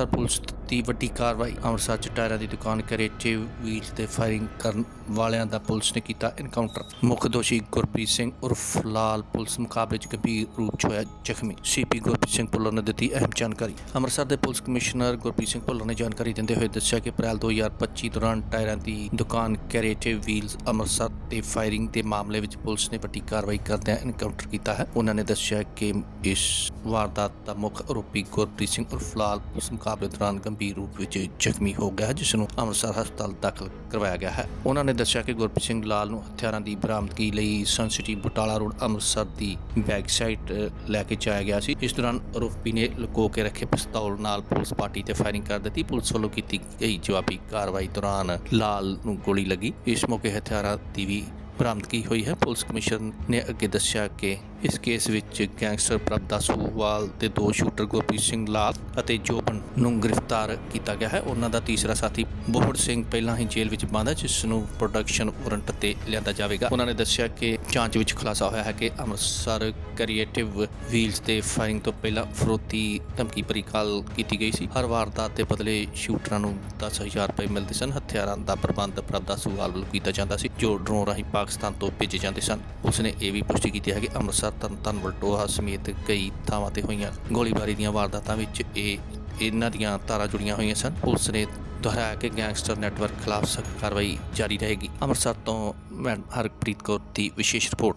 Amritsar police ਦੀ ਵੱਡੀ ਕਾਰਵਾਈ ਅੰਮ੍ਰਿਤਸਰ ਚ ਟਾਇਰਾਂ ਦੀ ਦੁਕਾਨ ਕਰੇਚੇ ਵੀਲ ਤੇ ਫਾਇਰਿੰਗ ਕਰਨ ਵਾਲਿਆਂ ਦਾ ਪੁਲਿਸ ਨੇ ਕੀਤਾ ਐਨਕਾਊਂਟਰ ਮੁੱਖ ਦੋਸ਼ੀ ਗੁਰਪ੍ਰੀਤ ਸਿੰਘ ਉਰਫ ਲਾਲ ਪੁਲਿਸ ਮੁਕਾਬਲੇ ਚ ਗੰਭੀਰ ਰੂਪ ਚ ਹੋਇਆ ਜ਼ਖਮੀ। ਸੀਪੀ ਗੁਰਪ੍ਰੀਤ ਸਿੰਘ ਭੁੱਲਰ ਨੇ ਦਿੱਤੀ ਅਹਿਮ ਜਾਣਕਾਰੀ। ਅੰਮ੍ਰਿਤਸਰ ਦੇ ਪੁਲਿਸ ਕਮਿਸ਼ਨਰ ਗੁਰਪ੍ਰੀਤ ਸਿੰਘ ਭੁੱਲਰ ਨੇ ਜਾਣਕਾਰੀ ਦਿੰਦੇ ਹੋਏ ਦੱਸਿਆ ਕਿ ਅਪ੍ਰੈਲ 2025 ਦੌਰਾਨ ਟਾਇਰਾਂ ਦੀ ਦੁਕਾਨ ਕਰੇਚੇ ਵੀਲਸ ਅੰਮ੍ਰਿਤਸਰ ਤੇ ਫਾਇਰਿੰਗ ਦੇ ਮਾਮਲੇ ਵਿੱਚ ਪੁਲਿਸ ਨੇ ਵੱਡੀ ਕਾਰਵਾਈ ਕਰਦਿਆਂ ਐਨਕਾਊਂਟਰ ਕੀਤਾ ਹੈ। ਉਹਨਾਂ ਨੇ ਦੱਸਿਆ ਕਿ ਇਸ ਵਾਰਦਾਤ ਦਾ ਮੁੱਖ ਆਰੋਪੀ ਗੁਰਪ੍ਰੀਤ ਸਿੰਘ ਉਰਫ ਲਾਲ ਪੁਲਿਸ ਮੁਕਾਬਲੇ ਦੌਰਾਨ ਗੰਭੀਰ ਰੂਪ ਵਿੱਚ ਜ਼ਖਮੀ ਹੋ ਗਿਆ ਜਿਸ ਨੂੰ ਅੰਮ੍ਰਿਤਸਰ ਹਸਪਤਾਲ ਦਾਖਲ ਕਰਵਾਇਆ ਗਿਆ ਹੈ। ਉਹਨਾਂ ਨੇ ਦੱਸਿਆ ਕਿ ਗੁਰਪ੍ਰੀਤ ਸਿੰਘ ਲਾਲ ਨੂੰ ਹਥਿਆਰਾਂ ਦੀ ਬਰਾਮਦਗੀ ਲਈ ਸੰਸਿਟੀ ਬਟਾਲਾ ਰੋਡ, ਅੰਮ੍ਰਿਤਸਰ ਦੀ ਬੈਕ ਲੈ ਕੇ ਜਾਇਆ ਗਿਆ ਸੀ। ਇਸ ਦੌਰਾਨ ਆਰੋਪੀ ਨੇ ਲੁਕੋ ਕੇ ਰੱਖੇ ਪਿਸਤੌਲ ਨਾਲ ਪੁਲਿਸ ਪਾਰਟੀ ਤੇ ਫਾਇਰਿੰਗ ਕਰ ਦਿੱਤੀ। ਪੁਲਿਸ ਵੱਲੋਂ ਕੀਤੀ ਗਈ ਜਵਾਬੀ ਕਾਰਵਾਈ ਦੌਰਾਨ ਲਾਲ ਨੂੰ ਗੋਲੀ ਲੱਗੀ। ਇਸ ਮੌਕੇ ਹਥਿਆਰਾਂ ਦੀ ਵੀ ਬਰਾਮਦਗੀ ਹੋਈ ਹੈ। ਪੁਲਿਸ ਕਮਿਸ਼ਨਰ ਨੇ ਅੱਗੇ ਦੱਸਿਆ ਕਿ ਇਸ ਕੇਸ ਵਿੱਚ ਗੈਂਗਸਟਰ ਪ੍ਰਭਦਾ ਸੂਵਾਲ ਦੇ ਦੋ ਸ਼ੂਟਰ ਗੁਰਪ੍ਰੀਤ ਸਿੰਘ ਲਾਲ ਅਤੇ ਜੋਬਨ ਨੂੰ ਗ੍ਰਿਫਤਾਰ ਕੀਤਾ ਗਿਆ ਹੈ। ਉਹਨਾਂ ਦਾ ਤੀਸਰਾ ਸਾਥੀ ਬੋਹੜ ਸਿੰਘ ਪਹਿਲਾਂ ਹੀ ਜੇਲ੍ਹ ਵਿੱਚ ਬੰਦ ਹੈ, ਜਿਸ ਨੂੰ ਪ੍ਰੋਡਕਸ਼ਨ ਵਾਰੰਟ ਤੇ ਲਿਆਂਦਾ ਜਾਵੇਗਾ। ਉਹਨਾਂ ਨੇ ਦੱਸਿਆ ਕਿ ਜਾਂਚ ਵਿੱਚ ਖੁਲਾਸਾ ਹੋਇਆ ਹੈ ਕਿ ਅੰਮ੍ਰਿਤਸਰ ਕ੍ਰੀਏਟਿਵ ਵੀਲਸ ਤੇ ਫਾਇਰਿੰਗ ਤੋਂ ਪਹਿਲਾਂ ਫਰੋਤੀ ਧਮਕੀ ਭਰੀ ਕਾਲ ਕੀਤੀ ਗਈ ਸੀ। ਹਰ ਵਾਰਦਾਤ ਦੇ ਬਦਲੇ ਸ਼ੂਟਰਾਂ ਨੂੰ 10000 ਰੁਪਏ ਮਿਲਦੇ ਸਨ। ਹਥਿਆਰਾਂ ਦਾ ਪ੍ਰਬੰਧ ਪ੍ਰਭਦਾ ਸੂਵਾਲ ਵੱਲੋਂ ਕੀਤਾ ਜਾਂਦਾ ਸੀ, ਜੋ ਡਰੋਨ ਰਾਹੀਂ ਪਾਕਿਸਤਾਨ ਤੋਂ ਭੇਜੇ ਜਾਂਦੇ ਸਨ। ਉਸਨੇ ਇਹ ਵੀ ਪੁਸ਼ਟੀ ਕੀਤੀ ਹੈ ਕਿ ਅੰਮ੍ਰਿਤਸਰ ਤਰਨਤਾਰਨ ਵਲਟੋਹਾ ਸਮੇਤ ਕਈ ਥਾਵਾਂ ਤੇ ਹੋਈਆਂ। ਗੋਲੀਬਾਰੀ ਦੀਆਂ ਵਾਰਦਾਤਾਂ ਵਿੱਚ ਇਹ, ਇਹਨਾਂ ਦੀਆਂ ਤਾਰਾਂ ਜੁੜੀਆਂ ਹੋਈਆਂ ਸਨ। ਪੁਲਿਸ ਨੇ ਦੁਹਰਾਇਆ ਕਿ ਗੈਂਗਸਟਰ ਨੈਟਵਰਕ ਖਿਲਾਫ ਸਖਤ ਕਾਰਵਾਈ ਜਾਰੀ ਰਹੇਗੀ। ਅੰਮ੍ਰਿਤਸਰ ਤੋਂ ਮੈਂ ਹਰਪ੍ਰੀਤ ਕੌਰ ਦੀ ਵਿਸ਼ੇਸ਼ ਰਿਪੋਰਟ।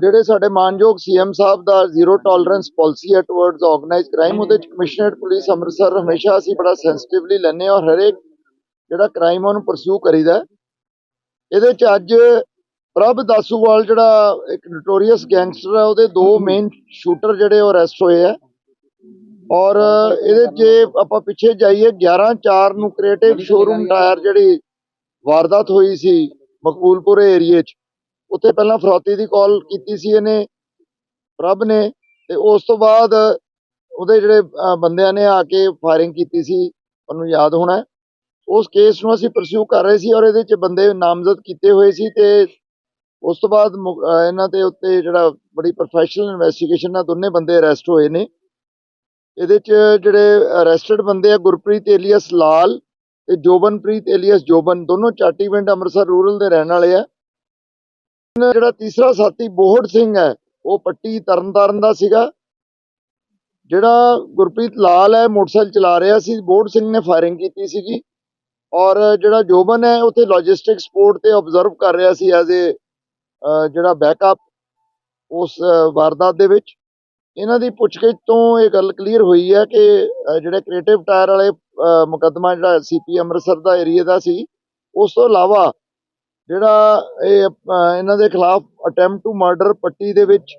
ਜਿਹੜੇ ਸਾਡੇ ਮਾਨਯੋਗ ਸੀਐਮ ਸਾਹਿਬ ਦਾ ਜ਼ੀਰੋ ਟੋਲਰੈਂਸ ਪਾਲਿਸੀ ਹੈ ਟੁਵਰਡਸ ਆਰਗੇਨਾਈਜ਼ਡ ਕ੍ਰਾਈਮ, ਉਹਦੇ ਚ ਕਮਿਸ਼ਨਰੇਟ ਪੁਲਿਸ ਅੰਮ੍ਰਿਤਸਰ ਹਮੇਸ਼ਾ ਅਸੀਂ ਬੜਾ ਸੈਂਸਿਟਿਵਲੀ ਲੈਂਦੇ ਹਾਂ ਔਰ ਹਰੇਕ ਜਿਹੜਾ ਕ੍ਰਾਈਮ ਉਹਨੂੰ ਪਰਸੂ ਕਰੀਦਾ ਇਹਦੇ ਚ ਅੱਜ ਪ੍ਰਭ ਦਾਸੂਵਾਲ ਜਿਹੜਾ ਇੱਕ ਨੋਟੋਰੀਅਸ ਗੈਂਗਸਟਰ ਹੈ ਉਹਦੇ ਦੋ ਮੇਨ ਸ਼ੂਟਰ ਜਿਹੜੇ ਉਹ ਅਰੈਸਟ ਹੋਏ ਆ ਔਰ ਇਹਦੇ ਜੇ ਆਪਾਂ ਪਿੱਛੇ ਜਾਈਏ 11 4 ਨੂੰ ਕ੍ਰੀਏਟਿਵ ਸ਼ੋਰੂਮ ਟਾਇਰ ਜਿਹੜੀ ਵਾਰਦਾਤ ਹੋਈ ਸੀ ਮਕਬੂਲਪੁਰ ਏਰੀਏ 'ਚ ਉੱਥੇ ਪਹਿਲਾਂ ਫਰੌਤੀ ਦੀ ਕਾਲ ਕੀਤੀ ਸੀ ਇਹਨੇ ਪ੍ਰਭ ਨੇ ਤੇ ਉਸ ਤੋਂ ਬਾਅਦ ਉਹਦੇ ਜਿਹੜੇ ਬੰਦਿਆਂ ਨੇ ਆ ਕੇ ਫਾਇਰਿੰਗ ਕੀਤੀ ਸੀ ਉਹਨੂੰ ਯਾਦ ਹੋਣਾ। ਉਸ ਕੇਸ ਨੂੰ ਅਸੀਂ ਪਰਸਿਊ ਕਰ ਰਹੇ ਸੀ ਔਰ ਇਹਦੇ 'ਚ ਬੰਦੇ ਨਾਮਜ਼ਦ ਕੀਤੇ ਹੋਏ ਸੀ ਤੇ ਉਸ ਤੋਂ ਬਾਅਦ ਮੁ- ਇਹਨਾਂ ਦੇ ਉੱਤੇ ਜਿਹੜਾ ਬੜੀ ਪ੍ਰੋਫੈਸ਼ਨਲ ਇਨਵੈਸਟੀਗੇਸ਼ਨ ਨਾਲ ਦੋਨੇ ਬੰਦੇ ਅਰੈਸਟ ਹੋਏ ਨੇ। ਇਹਦੇ 'ਚ ਜਿਹੜੇ ਅਰੈਸਟਡ ਬੰਦੇ ਆ ਗੁਰਪ੍ਰੀਤ ਏਲੀਅਸ ਲਾਲ ਤੇ ਜੋਬਨਪ੍ਰੀਤ ਏਲੀਅਸ ਜੋਬਨ, ਦੋਨੋਂ ਚਾਟੀਵਿੰਡ ਅੰਮ੍ਰਿਤਸਰ ਰੂਰਲ ਦੇ ਰਹਿਣ ਵਾਲੇ ਆ। ਜਿਹੜਾ ਤੀਸਰਾ ਸਾਥੀ ਬੋਹੜ ਸਿੰਘ ਹੈ, ਉਹ ਪੱਟੀ ਤਰਨਤਾਰਨ ਦਾ ਸੀਗਾ। ਜਿਹੜਾ ਗੁਰਪ੍ਰੀਤ ਲਾਲ ਹੈ, ਮੋਟਰਸਾਈਕਲ ਚਲਾ ਰਿਹਾ ਸੀ, ਬੋਹੜ ਸਿੰਘ ਨੇ ਫਾਇਰਿੰਗ ਕੀਤੀ ਸੀਗੀ। ਔਰ ਜਿਹੜਾ ਜੋਬਨ ਹੈ, ਉੱਥੇ ਲੌਜਿਸਟਿਕ ਸਪੋਰਟ ਤੇ ਆਬਜ਼ਰਵ ਕਰ ਰਿਹਾ ਸੀ ਐਜ਼ ਏ ਜਿਹੜਾ ਬੈਕਅਪ ਉਸ ਵਾਰਦਾਤ ਦੇ ਵਿੱਚ ਇਹਨਾਂ ਦੀ ਪੁੱਛਗਿੱਛ ਤੋਂ ਇਹ ਗੱਲ ਕਲੀਅਰ ਹੋਈ ਹੈ ਕਿ ਜਿਹੜੇ ਕ੍ਰੀਏਟਿਵ ਟਾਇਰ ਵਾਲੇ ਅਹ, ਮੁਕੱਦਮਾ ਜਿਹੜਾ ਸੀਪੀ ਅੰਮ੍ਰਿਤਸਰ ਦਾ ਏਰੀਆ ਦਾ ਸੀ ਉਸ ਤੋਂ ਇਲਾਵਾ ਜਿਹੜਾ ਇਹ ਇਹਨਾਂ ਦੇ ਖਿਲਾਫ ਅਟੈਂਪਟ ਟੂ ਮਰਡਰ ਪੱਟੀ ਦੇ ਵਿੱਚ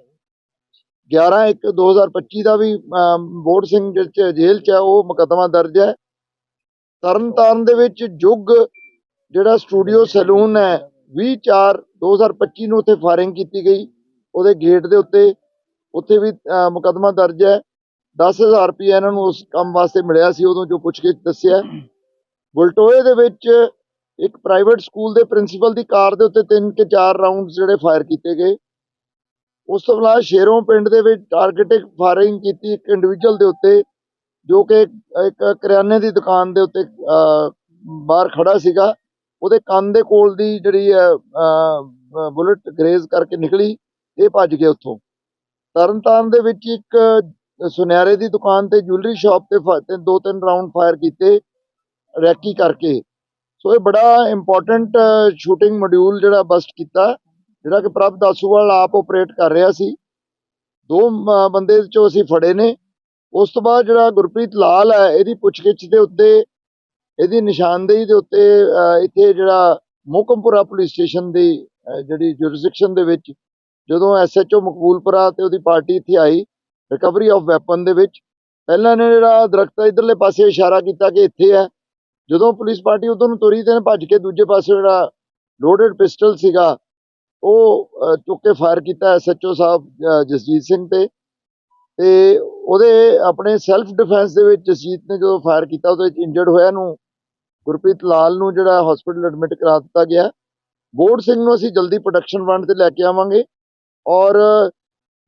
11 1 2025 ਦਾ ਵੀ ਬੋਰਡ ਸਿੰਘ ਜਿਹੜੇ ਜੇਲ੍ਹ ਚ ਹੈ ਉਹ ਮੁਕੱਦਮਾ ਦਰਜ ਹੈ। ਤਰਨਤਾਰਨ ਦੇ ਵਿੱਚ ਜੁਗ ਜਿਹੜਾ ਸਟੂਡੀਓ ਸੈਲੂਨ ਹੈ 20 4 2025 ਨੂੰ ਉੱਥੇ ਫਾਇਰਿੰਗ ਕੀਤੀ ਗਈ। ਉਹਦੇ ਗੇਟ ਦੇ ਉੱਤੇ ਉੱਥੇ ਵੀ ਅਹ, ਮੁਕੱਦਮਾ ਦਰਜ ਹੈ। 10000 ਰੁਪਏ ਇਹਨਾਂ ਨੂੰ ਉਸ ਕੰਮ ਵਾਸਤੇ ਮਿਲਿਆ ਸੀ ਉਦੋਂ ਜੋ ਪੁੱਛ ਕੇ ਦੱਸਿਆ। ਬੁਲਟੋਏ ਦੇ ਵਿੱਚ ਇੱਕ ਪ੍ਰਾਈਵੇਟ ਸਕੂਲ ਦੇ ਪ੍ਰਿੰਸੀਪਲ ਦੀ ਕਾਰ ਦੇ ਉੱਤੇ ਤਿੰਨ ਕਿ ਚਾਰ ਰਾਉਂਡਸ ਜਿਹੜੇ ਫਾਇਰ ਕੀਤੇ ਗਏ। ਉਸ ਤੋਂ ਬਾਅਦ ਸ਼ੇਰੋਂ ਪਿੰਡ ਦੇ ਵਿੱਚ ਟਾਰਗੇਟਿਕ ਫਾਇਰਿੰਗ ਕੀਤੀ ਇੱਕ ਇੰਡੀਵਿਜੂਅਲ ਦੇ ਉੱਤੇ ਜੋ ਕਿ ਇੱਕ ਕਰਿਆਨੇ ਦੀ ਦੁਕਾਨ ਦੇ ਉੱਤੇ ਬਾਹਰ ਖੜਾ ਸੀਗਾ। ਉਹਦੇ ਕੰਨ ਦੇ ਕੋਲ ਦੀ ਜਿਹੜੀ ਹੈ ਬੁਲਟ ਗਰੇਜ਼ ਕਰਕੇ ਨਿਕਲੀ ਇਹ ਭੱਜ ਗਏ ਉੱਥੋਂ। ਤਰਨਤਾਰਨ ਦੇ ਵਿੱਚ ਇੱਕ ਸੁਨਿਆਰੇ ਦੀ ਦੁਕਾਨ ਤੇ ਜੁਐਲਰੀ ਸ਼ਾਪ ਤੇ ਫ- ਦੋ ਤਿੰਨ ਰਾਉਂਡ ਫਾਇਰ ਕੀਤੇ, ਰੈਕੀ ਕਰਕੇ। ਸੋ ਇਹ ਬੜਾ ਇੰਪੋਰਟੈਂਟ ਸ਼ੂਟਿੰਗ ਮੋਡਿਊਲ ਜਿਹੜਾ ਬਸਟ ਕੀਤਾ, ਜਿਹੜਾ ਕਿ ਪ੍ਰਭ ਦਾਸੂਵਾਲ ਆਪ ਆਪਰੇਟ ਕਰ ਰਿਹਾ ਸੀ। ਦੋ ਬੰਦੇ ਚੋਂ ਅਸੀਂ ਫੜੇ ਨੇ। ਉਸ ਤੋਂ ਬਾਅਦ ਜਿਹੜਾ ਗੁਰਪ੍ਰੀਤ ਲਾਲ ਹੈ, ਇਹਦੀ ਪੁੱਛਗਿੱਛ ਦੇ ਉੱਤੇ ਇਹਦੀ ਨਿਸ਼ਾਨਦੇਹੀ ਦੇ ਉੱਤੇ ਇੱਥੇ ਜਿਹੜਾ ਮੋਕਮਪੁਰਾ ਪੁਲਿਸ ਸਟੇਸ਼ਨ ਦੀ ਜਿਹੜੀ ਜੁਰਿਸਡਿਕਸ਼ਨ ਦੇ ਵਿੱਚ ਜਦੋਂ ਐਸਐਚਓ ਮਕਬੂਲਪੁਰਾ ਤੇ ਉਹਦੀ ਪਾਰਟੀ ਇੱਥੇ ਆਈ ਰਿਕਵਰੀ ਆਫ ਵੈਪਨ ਦੇ ਵਿੱਚ, ਪਹਿਲਾਂ ਨੇ ਜਿਹੜਾ ਦਰਖਤ ਇਧਰਲੇ ਪਾਸੇ ਇਸ਼ਾਰਾ ਕੀਤਾ ਕਿ ਇੱਥੇ ਹੈ। ਜਦੋਂ ਪੁਲਿਸ ਪਾਰਟੀ ਉਧਰ ਨੂੰ ਤੁਰੀ ਤੇ ਭੱਜ ਕੇ ਦੂਜੇ ਪਾਸੇ ਜਿਹੜਾ ਲੋਡਡ ਪਿਸਟਲ ਸੀਗਾ, ਉਹ ਚੁੱਕ ਕੇ ਫਾਇਰ ਕੀਤਾ ਐਸਐਚਓ ਸਾਹਿਬ ਜਸਜੀਤ ਸਿੰਘ ਤੇ। ਤੇ ਉਹਦੇ ਆਪਣੇ ਸੈਲਫ ਡਿਫੈਂਸ ਦੇ ਵਿੱਚ ਜਸਜੀਤ ਨੇ ਜਦੋਂ ਫਾਇਰ ਕੀਤਾ, ਉਹਦੇ ਵਿੱਚ ਇੰਜਰਡ ਹੋਇਆ ਨੂੰ ਗੁਰਪ੍ਰੀਤ ਲਾਲ ਨੂੰ ਜਿਹੜਾ ਹਸਪੀਟਲ ਐਡਮਿਟ ਕਰਾ ਦਿੱਤਾ ਗਿਆ। ਬੋਰਡ ਸਿੰਘ ਨੂੰ ਅਸੀਂ ਜਲਦੀ ਪ੍ਰੋਡਕਸ਼ਨ ਵੰਡ ਤੇ ਲੈ ਕੇ ਆਵਾਂਗੇ ਔਰ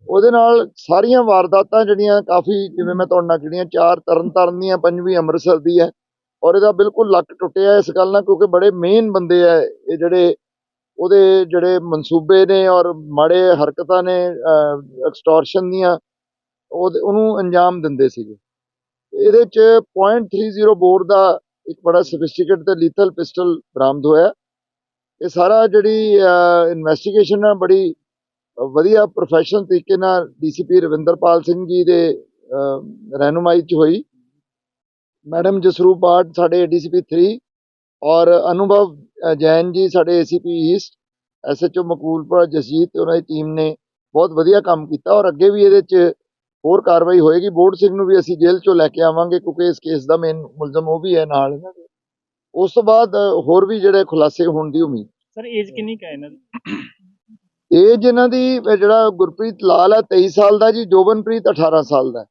ਉਹਦੇ ਨਾਲ ਸਾਰੀਆਂ ਵਾਰਦਾਤਾਂ ਜਿਹੜੀਆਂ ਕਾਫੀ ਜਿਵੇਂ ਮੈਂ ਤੁਹਾਡੇ ਨਾਲ ਕਿਹੜੀਆਂ ਚਾਰ ਤਰਨ ਤਾਰਨ ਦੀਆਂ, ਪੰਜਵੀਂ ਅੰਮ੍ਰਿਤਸਰ ਦੀ ਹੈ ਔਰ ਇਹਦਾ ਬਿਲਕੁਲ ਲੱਕ ਟੁੱਟਿਆ ਇਸ ਗੱਲ ਨਾਲ ਕਿਉਂਕਿ ਬੜੇ ਮੇਨ ਬੰਦੇ ਆ ਇਹ ਜਿਹੜੇ, ਉਹਦੇ ਜਿਹੜੇ ਮਨਸੂਬੇ ਨੇ ਔਰ ਮਾੜੇ ਹਰਕਤਾਂ ਨੇ ਐਕਸਟੋਰਸ਼ਨ ਦੀਆਂ, ਉਹਦੇ- ਉਹਨੂੰ ਅੰਜਾਮ ਦਿੰਦੇ ਸੀਗੇ। ਇਹਦੇ ਚ .30 ਬੋਰ ਦਾ ਇੱਕ ਬੜਾ ਸਫਿਸਟੀਕੇਟ ਤੇ ਲੀਥਲ ਪਿਸਟਲ ਬਰਾਮਦ ਹੋਇਆ ਇਹ ਸਾਰਾ ਜਿਹੜੀ ਇਨਵੈਸਟੀਗੇਸ਼ਨ ਹੈ ਬੜੀ ਵਧੀਆ ਪ੍ਰੋਫੈਸ਼ਨਲ ਤਰੀਕੇ ਨਾਲ ਡੀਸੀਪੀ ਰਵਿੰਦਰਪਾਲ ਸਿੰਘ ਜੀ ਦੇ ਰਹਿਨੁਮਾਈ ਚ ਹੋਈ। ਮੈਡਮ ਜਸਰੂਪ ਬਾਟ ਸਾਡੇ ਏਡੀਸੀਪੀ 3 ਔਰ ਅਨੁਭਵ ਜੈਨ ਜੀ ਸਾਡੇ ACP east SHO Maqboolpura Jasjeet ਤੇ ਉਹਨਾਂ ਦੀ ਟੀਮ ਨੇ ਬਹੁਤ ਵਧੀਆ ਕੰਮ ਕੀਤਾ ਔਰ ਅੱਗੇ ਵੀ ਇਹਦੇ ਚ ਹੋਰ ਕਾਰਵਾਈ ਹੋਏਗੀ ਬੋਰਡ ਸਿੰਘ ਨੂੰ ਵੀ ਅਸੀਂ ਜੇਲ੍ਹ ਚੋਂ ਲੈ ਕੇ ਆਵਾਂਗੇ ਕਿਉਂਕਿ ਇਸ ਕੇਸ ਦਾ ਮੇਨ ਮੁਲਜ਼ਮ ਉਹ ਵੀ ਹੈ ਨਾਲ। ਇਹਨਾਂ ਦੇ ਉਸ ਤੋਂ ਬਾਅਦ ਹੋਰ ਵੀ ਜਿਹੜੇ ਖੁਲਾਸੇ ਹੋਣ ਦੀ ਉਮੀਦ। ਸਰ ਏਜ ਕਿੰਨੀ ਕੁ ਇਹਨਾਂ ਦੀ? ਏਜ ਇਹਨਾਂ ਦੀ ਜਿਹੜਾ ਗੁਰਪ੍ਰੀਤ ਲਾਲ ਹੈ 23 ਸਾਲ ਦਾ ਜੀ ਜੋਬਨਪ੍ਰੀਤ 18 ਸਾਲ ਦਾ।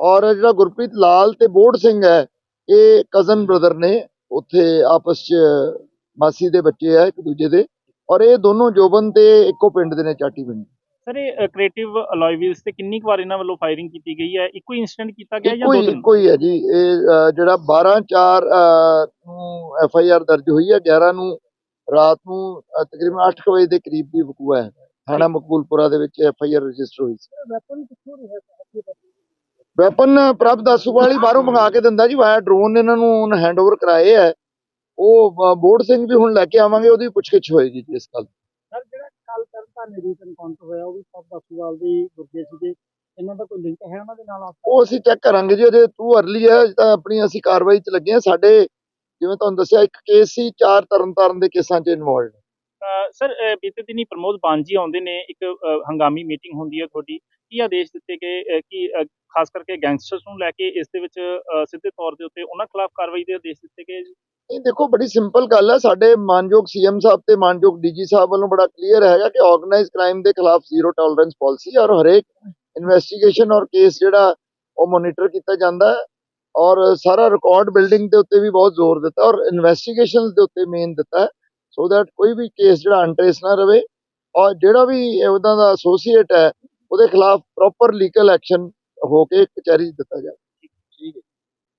ਔਰ ਜਿਹੜਾ ਗੁਰਪ੍ਰੀਤ ਲਾਲ ਤੇ ਬੋੜ ਸਿੰਘ ਹੈ ਇਹ ਕਜ਼ਨ ਬ੍ਰਦਰ ਨੇ ਉੱਥੇ ਆਪਸ ਚ ਮਾਸੀ ਦੇ ਬੱਚੇ ਆ ਇੱਕ ਦੂਜੇ ਦੇ। ਔਰ ਇਹ ਦੋਨੋਂ ਜੋਬਨ ਤੇ ਇੱਕੋ ਪਿੰਡ ਦੇ ਨੇ ਚਾਟੀ ਪਿੰਡ। ਸਰ ਇਹ ਕ੍ਰੀਏਟਿਵ ਅਲੋਏ ਵੀਲਸ ਤੇ ਕਿੰਨੀ ਵਾਰ ਇਹਨਾਂ ਵੱਲੋਂ ਫਾਇਰਿੰਗ ਕੀਤੀ ਗਈ ਹੈ? ਇੱਕੋ ਹੀ ਇਨਸੀਡੈਂਟ ਕੀਤਾ ਗਿਆ ਜਾਂ ਦੋ ਤਿੰਨ ਇੱਕੋ ਹੀ ਹੈ ਜੀ। ਇਹ ਜਿਹੜਾ 12 4 ਨੂੰ ਐਫ ਆਈ ਆਰ ਦਰਜ ਹੋਈ ਹੈ 11 ਨੂੰ ਰਾਤ ਨੂੰ ਤਕਰੀਬਨ 8 ਵਜੇ ਦੇ ਕਰੀਬ ਦੀ ਵਕੂਆ ਹੈ। ਥਾਣਾ ਮਕਬੂਲਪੁਰਾ ਦੇ ਵਿੱਚ ਐਫ ਆਈ ਆਰ ਰਜਿਸਟਰ ਹੋਈ ਸੀ। ਵੈਪਨ ਕਿੱਥੋਂ ਰਿਹਾ ਵੈਪਨ ਪ੍ਰਭ ਦਾਸੂ ਵਾਲੀ ਬਾਹਰੋਂ ਮੰਗਾ ਕੇ ਦਿੰਦਾ ਜੀ। ਵਾਇਆ ਡਰੋਨ ਇਹਨਾਂ ਨੂੰ ਹੈਂਡਓਵਰ ਕਰਾਏ ਹੈ। ਉਹ ਅ, ਬੋੜ ਸਿੰਘ ਵੀ ਹੁਣ ਲੈ ਕੇ ਆਵਾਂਗੇ ਉਹਦੀ ਪੁੱਛਗਿੱਛ ਹੋਏਗੀ ਜੀ ਇਸ ਗੱਲ ਦੀ। ਤਰਨਤਾਰਨ ਏਰੀਆ ਐਨਕਾਊਂਟਰ ਹੋਇਆ ਉਹ ਵੀ ਸਭ ਦਸੂਵਾਲ ਦੀ ਗੁਰਦੇ ਸੀਗੇ। ਇਹਨਾਂ ਦਾ ਕੋਈ ਲਿੰਕ ਹੈ ਉਹਨਾਂ ਦੇ ਨਾਲ ਉਹ ਅਸੀਂ ਚੈੱਕ ਕਰਾਂਗੇ ਜੀ ਅਜੇ ਤੂੰ ਅਰਲੀ ਹੈ ਤਾਂ ਆਪਣੀ ਅਸੀਂ ਕਾਰਵਾਈ 'ਚ ਲੱਗੇ ਹਾਂ ਸਾਡੇ ਜਿਵੇਂ ਤੁਹਾਨੂੰ ਦੱਸਿਆ ਇੱਕ ਕੇਸ ਸੀ ਚਾਰ ਤਰਨਤਾਰਨ ਦੇ ਕੇਸਾਂ 'ਚ ਇਨਵੋਲਡ ਸਰ ਬੀਤੇ ਦਿਨੀ ਪ੍ਰਮੋਦ ਬਾਂਜੀ ਆਉਂਦੇ ਨੇ ਇੱਕ ਹੰਗਾਮੀ ਮੀਟਿੰਗ ਹੁੰਦੀ ਹੈ ਤੁਹਾਡੀ। ਕੀ ਆਦੇਸ਼ ਦਿੱਤੇ ਗਏ ਕਿ ਖਾਸ ਕਰਕੇ ਗੈਂਗਸਟਰਸ ਨੂੰ ਲੈ ਕੇ ਇਸ ਦੇ ਵਿੱਚ ਸਿੱਧੇ ਤੌਰ ਦੇ ਉੱਤੇ ਉਹਨਾਂ ਖਿਲਾਫ ਕਾਰਵਾਈ ਦੇ ਆਦੇਸ਼ ਦਿੱਤੇ ਗਏ ਜੀ? ਇਹ ਦੇਖੋ, ਬੜੀ ਸਿੰਪਲ ਗੱਲ ਹੈ ਸਾਡੇ ਮਾਨਯੋਗ ਸੀਐਮ ਸਾਹਿਬ ਤੇ ਮਾਨਯੋਗ ਡੀਜੀ ਸਾਹਿਬ ਵੱਲੋਂ ਬੜਾ ਕਲੀਅਰ ਹੈਗਾ ਕਿ ਆਰਗੇਨਾਈਜ਼ਡ ਕ੍ਰਾਈਮ ਦੇ ਖਿਲਾਫ ਜ਼ੀਰੋ ਟੋਲਰੈਂਸ ਪਾਲਿਸੀ ਔਰ ਹਰੇਕ ਇਨਵੈਸਟੀਗੇਸ਼ਨ ਔਰ ਕੇਸ ਜਿਹੜਾ, ਉਹ ਮੋਨੀਟਰ ਕੀਤਾ ਜਾਂਦਾ ਹੈ। ਔਰ ਸਾਰਾ ਰਿਕਾਰਡ ਬਿਲਡਿੰਗ ਦੇ ਉੱਤੇ ਵੀ ਬਹੁਤ ਜ਼ੋਰ ਦਿੱਤਾ ਔਰ ਇਨਵੈਸਟੀਗੇਸ਼ਨਸ ਦੇ ਉੱਤੇ ਮੇਨ ਦਿੱਤਾ ਹੈ। ਸੋ ਦੈਟ ਕੋਈ ਵੀ ਕੇਸ ਜਿਹੜਾ ਅਨਟ੍ਰੇਸ ਨਾ ਰਵੇ। ਔਰ ਜਿਹੜਾ ਵੀ ਉਹਦਾ ਦਾ ਐਸੋਸੀਏਟ ਹੈ, ਉਹਦੇ ਖਿਲਾਫ ਪ੍ਰੋਪਰ ਲੀਗਲ ਐਕਸ਼ਨ ਹੋ ਕੇ ਕਚਹਿਰੀ 'ਚ ਦਿੱਤਾ ਜਾਵੇ।